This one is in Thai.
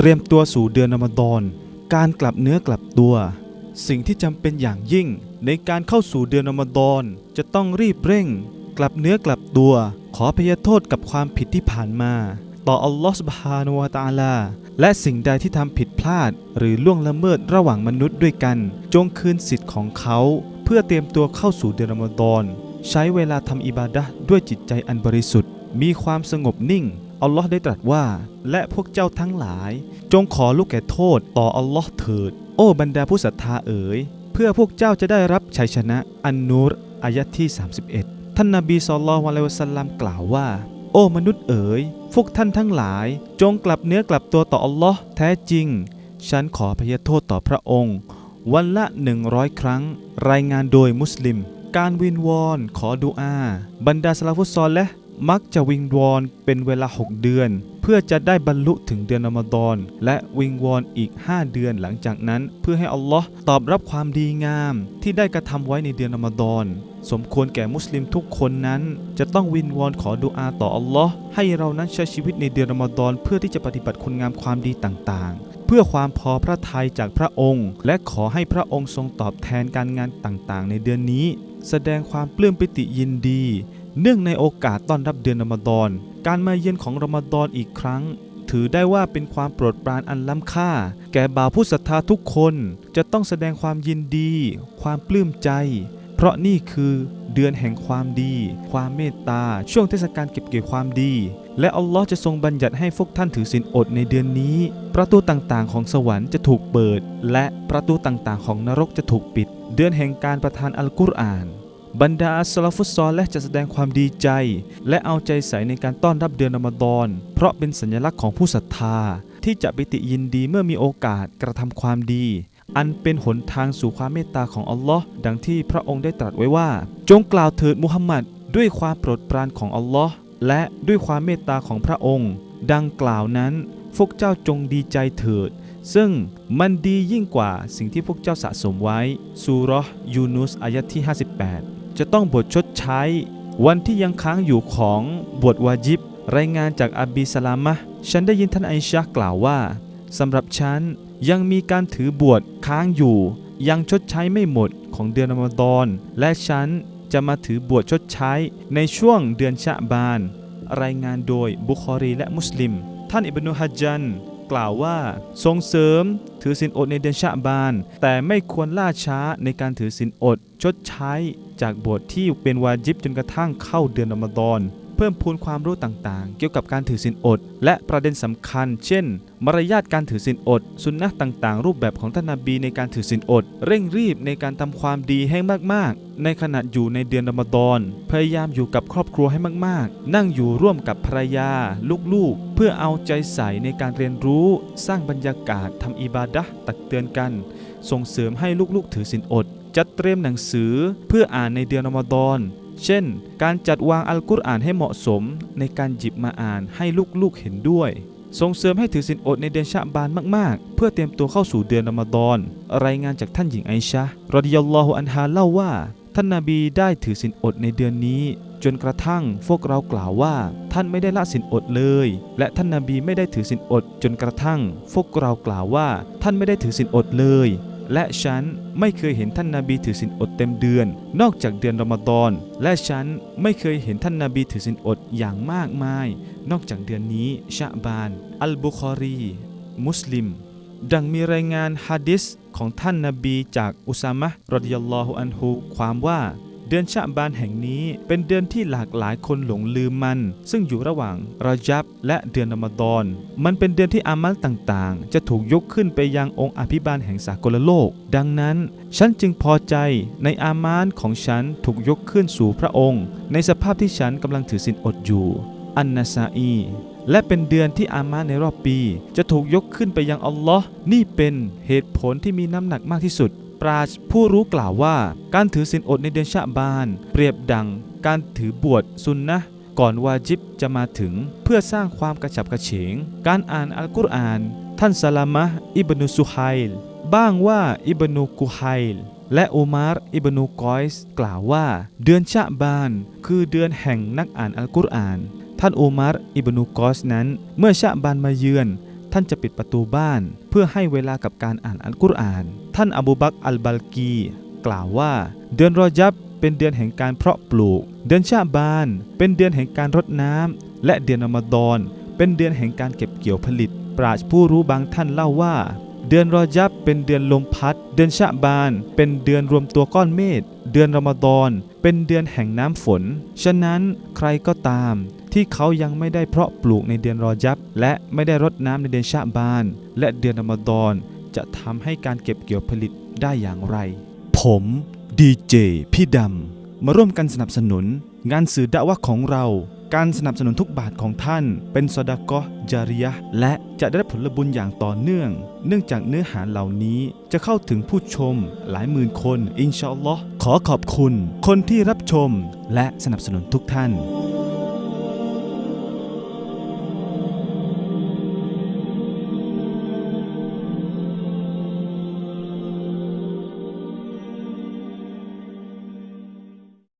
เตรียมตัวสู่เดือนอมฎอนการกลับเนื้อกลับตัว สิ่งที่จำเป็นอย่างยิ่ง ในการเข้าสู่เดือนอมฎอนจะต้องรีบเร่ง กลับเนื้อกลับตัว ขอพยโทษกับความผิดที่ผ่านมา ต่ออัลลอฮฺสุบฮานวะตาลา และสิ่งใดที่ทำผิดพลาด หรือล่วงละเมิดระหว่างมนุษย์ด้วยกัน จงคืนสิทธิ์ของเขา เพื่อเตรียมตัวเข้าสู่เดือนอมฎอนใช้เวลาทำอิบาดะด้วยจิตใจอันบริสุทธิ์ มีความสงบนิ่ง อัลลอฮ์ได้ตรัสว่า และพวกเจ้าทั้งหลาย จงขอลูกแก่โทษต่ออัลลอฮ์เถิด โอ้บรรดาผู้ศรัทธาเอ๋ย เพื่อพวกเจ้าจะได้รับชัยชนะอันนูรอายะที่ 31 ท่านนาบีศ็อลลัลลอฮุอะลัยวะสัลลัมกล่าวว่า โอ้มนุษย์เอ๋ย พวกท่านทั้งหลาย จงกลับเนื้อกลับตัวต่ออัลลอฮ์แท้จริง ฉันขอพยโทษต่อพระองค์ วันละ 100 ครั้ง รายงานโดยมุสลิม การวินวอนขอดุอา บรรดาสลาฟุตซอลและ มักจะวิงวอนเป็นเวลา 6 เดือน เพื่อจะได้บรรลุถึงเดือนอมฎอนและวิงวอนอีก 5 เดือนหลังจากนั้น เพื่อให้อัลลอฮ์ตอบรับความดีงาม ที่ได้กระทำไว้ในเดือนอมฎอนสมควรแก่มุสลิมทุกคนนั้น จะต้องวินวอนขอดุอาต่ออัลลอฮ์ให้เรานั้นใช้ชีวิตในเดือนอมฎอนเพื่อที่จะปฏิบัติคุณงามความดีต่างๆ เพื่อความพอพระทัยจากพระองค์ และขอให้พระองค์ทรงตอบแทนการงานต่างๆ ในเดือนนี้ แสดงความปลื้มปิติยินดี เนื่องในโอกาสต้อนรับเดือนรอมฎอน การมาเยือนของรอมฎอนอีกครั้ง ถือได้ว่าเป็นความโปรดปรานอันล้ำค่า แก่บ่าวผู้ศรัทธาทุกคนจะต้องแสดงความยินดี ความปลื้มใจ เพราะนี่คือเดือนแห่งความดี ความเมตตา ช่วงเทศกาลเก็บเกี่ยวความดี และอัลลอฮ์จะทรงบัญญัติให้พวกท่านถือศีลอดในเดือนนี้ ประตูต่างๆ ของสวรรค์จะถูกเปิด และประตูต่างๆ ของนรกจะถูกปิด เดือนแห่งการประทานอัลกุรอาน บรรดาอัสลาฟุตซอลและจะแสดงความดีใจ และเอาใจใส่ในการต้อนรับเดือนอมฎอน เพราะเป็นสัญลักษณ์ของผู้ศรัทธา ที่จะปิติยินดีเมื่อมีโอกาสกระทำความดี อันเป็นหนทางสู่ความเมตตาของอัลลอฮ์ดังที่พระองค์ได้ตรัสไว้ว่า จงกล่าวเถิดมุฮัมมัดด้วยความโปรดปรานของอัลลอฮ์และด้วยความเมตตาของพระองค์ ดังกล่าวนั้นพวกเจ้าจงดีใจเถิด ซึ่งมันดียิ่งกว่าสิ่งที่พวกเจ้าสะสมไว้ซูราะห์ยูนุสอายะที่ 58 จะต้องบทชดใช้ วันที่ยังค้างอยู่ของบทวาจิบ รายงานจากอับีสลามะฉันได้ยินท่านไอชะห์กล่าวว่าสำหรับฉันยังมีการถือบวชค้างอยู่ ยังชดใช้ไม่หมดของเดือนอมฎอนและฉันจะมาถือบวชชดใช้ในช่วงเดือนชะบาน รายงานโดยบุคอรีและมุสลิม ท่านอิบนุฮัจันกล่าวว่าส่งเสริม ถือศีลอดในเดือนชะบาน แต่ไม่ควรล่าช้าในการถือศีลอด ชดใช้จากบทที่เป็นวาจิบจนกระทั่งเข้าเดือนอมฎอน เพิ่มพูนความรู้ต่างๆ เกี่ยวกับการถือศีลอด และประเด็นสำคัญ เช่น มารยาทการถือศีลอด สุนนะต่างๆ รูปแบบของท่านนาบีในการถือศีลอด เร่งรีบในการทำความดีให้มากๆ ในขณะอยู่ในเดือนรอมฎอนพยายามอยู่กับครอบครัวให้มากๆ นั่งอยู่ร่วมกับภรรยา ลูกๆ เพื่อเอาใจใส่ในการเรียนรู้ สร้างบรรยากาศทำอิบาดะตักเตือนกัน ส่งเสริมให้ลูกๆ ถือศีลอดจัดเตรียมหนังสือเพื่ออ่านในเดือนอมฎอน เช่น การจัดวางอัลกุรอานให้เหมาะสมในการหยิบมาอ่านให้ลูกๆเห็นด้วย ส่งเสริมให้ถือศีลอดในเดือนชะบานมากๆ เพื่อเตรียมตัวเข้าสู่เดือนรอมฎอน รายงานจากท่านหญิงไอชะรดิยัลลอฮุอันฮาเล่าว่า ท่านนาบีได้ถือศีลอดในเดือนนี้ จนกระทั่งพวกเรากล่าวว่า ท่านไม่ได้ละศีลอดเลย และท่านนาบีไม่ได้ถือศีลอด จนกระทั่งพวกเรากล่าวว่า ท่านไม่ได้ถือศีลอดเลย และฉันไม่เคยเห็นท่านนาบีถือศีลอดเต็มเดือน นอกจากเดือนรอมฎอน และฉันไม่เคยเห็นท่านนาบีถือศีลอดอย่างมากมาย นอกจากเดือนนี้ชะบาน อัลบุคอรี มุสลิม ดังมีรายงานฮะดิษของท่านนาบีจากอุซามะรดิยัลลอฮุอันฮุความว่า เดือนชะบานแห่งนี้เป็นเดือนที่หลากหลายคนหลงลืมมัน ซึ่งอยู่ระหว่างรอจับและเดือนอมฎอนมันเป็นเดือนที่อามัลต่างๆ จะถูกยกขึ้นไปยังองค์อภิบาลแห่งสากลโลก ดังนั้น ฉันจึงพอใจในอามานของฉันถูกยกขึ้นสู่พระองค์ ในสภาพที่ฉันกำลังถือศีลอดอยู่ อันนาซาอีและเป็นเดือนที่อามาในรอบปี จะถูกยกขึ้นไปยังอัลลอฮ์นี่เป็นเหตุผลที่มีน้ำหนักมากที่สุด ปราชผู้รู้กล่าวว่า การถือศีลอดในเดือนชะบาน เปรียบดังการถือบวชซุนนะก่อนวาจิบจะมาถึงเพื่อสร้างความกระฉับกระเฉง การอ่านอัลกุรอาน ท่านซาลามะอิบนุสุไฮลบ้างว่าอิบนุกุไฮลและอุมารอิบนุกอยส์กล่าวว่า เดือนชะบาน คือเดือนแห่งนักอ่านอัลกุรอาน ท่านอุมารอิบนุกอสนั้น เมื่อชะบานมาเยือน ท่านจะปิดประตูบ้าน เพื่อให้เวลากับการอ่านอัลกุรอาน ท่านอบูบักอัลบัลกี กล่าวว่า เดือนรอยับเป็นเดือนแห่งการเพาะปลูก เดือนชาบาน เป็นเดือนแห่งการรดน้ำและเดือนอมฎอนเป็นเดือนแห่งการเก็บเกี่ยวผลิต ปราชผู้รู้บางท่านเล่าว่า เดือนรอยับเป็นเดือนลมพัด เดือนชะบาน เป็นเดือนรวมตัวก้อนเมฆ เดือนรอมฎอน เป็นเดือนแห่งน้ำฝน ฉะนั้นใครก็ตาม ที่เขายังไม่ได้เพาะปลูกในเดือนรอยับ และไม่ได้รดน้ำในเดือนชะบาน และเดือนอมฎอนจะทำให้การเก็บเกี่ยวผลิตได้อย่างไร ผมดีเจพี่ดำ มาร่วมกันสนับสนุน งานสื่อดะวะของเรา การสนับสนุนทุกบาทของท่าน เป็นสดากอจาริยะ และจะได้ผลบุญอย่างต่อเนื่อง เนื่องจากเนื้อหาเหล่านี้จะเข้าถึงผู้ชมหลายหมื่นคน อินชาอัลลอฮ์ขอขอบคุณ คนที่รับชมและสนับสนุนทุกท่าน